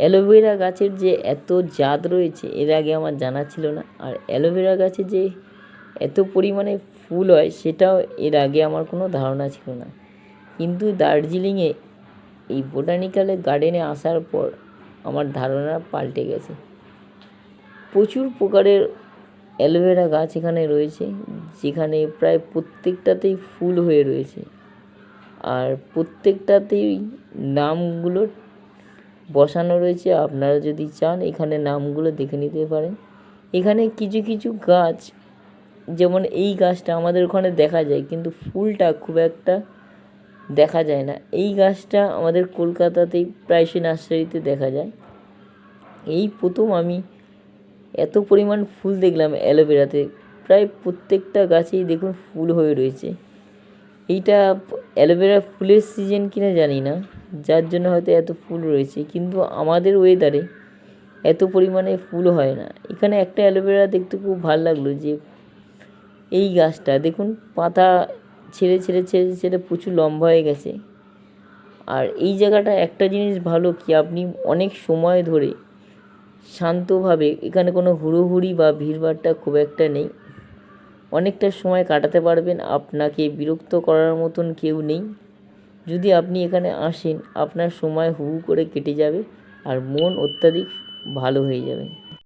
Aloe vera গাছের যে এত জাত রয়েছে, এর আগে আমার জানা ছিল না। আর অ্যালোভেরা গাছে যে এত পরিমাণে ফুল হয়, সেটাও এর আগে আমার কোনো ধারণা ছিল না। কিন্তু দার্জিলিংয়ে এই বোটানিক্যালে গার্ডেনে আসার পর আমার ধারণা পাল্টে গেছে। প্রচুর প্রকারের অ্যালোভেরা গাছ এখানে রয়েছে, যেখানে প্রায় প্রত্যেকটাতেই ফুল হয়ে রয়েছে। আর প্রত্যেকটাতেই নামগুলো বসানো রয়েছে, আপনারা যদি চান এখানে নামগুলো দেখে নিতে পারেন। এখানে কিছু কিছু গাছ, যেমন এই গাছটা আমাদের ওখানে দেখা যায়, কিন্তু ফুলটা খুব একটা দেখা যায় না। এই গাছটা আমাদের কলকাতাতেই প্রায়শই নার্সারিতে দেখা যায়। এই প্রথম আমি এত পরিমাণ ফুল দেখলাম অ্যালোভেরাতে, প্রায় প্রত্যেকটা গাছেই দেখুন ফুল হয়ে রয়েছে। এইটা অ্যালোভেরা ফুলের সিজন কিনা জানি না। যার জন্য হয়তো এত ফুল রয়েছে, কিন্তু আমাদের ওয়েদারে এত পরিমাণে ফুল হয় না। এখানে একটা অ্যালোভেরা দেখতে খুব ভালো লাগল যে এই গাছটা, দেখুন, পাতা ছেড়ে ছেড়ে ছেড়ে ছেড়ে প্রচুর লম্বা হয়ে গেছে। আর এই জায়গাটা একটা জিনিস ভালো কি, আপনি অনেক সময় ধরে শান্তভাবে, এখানে কোনো হুড়োহুড়ি বা ভিড়ভাড়টা খুব একটা নেই। অনেকটা সময় কাটাতে পারবেন, আপনাকে বিরক্ত করার মতন কেউ নেই। যদি আপনি এখানে আসেন, আপনার সময় হু হু করে কেটে যাবে আর মন অত্যাধিক ভালো হয়ে যাবে।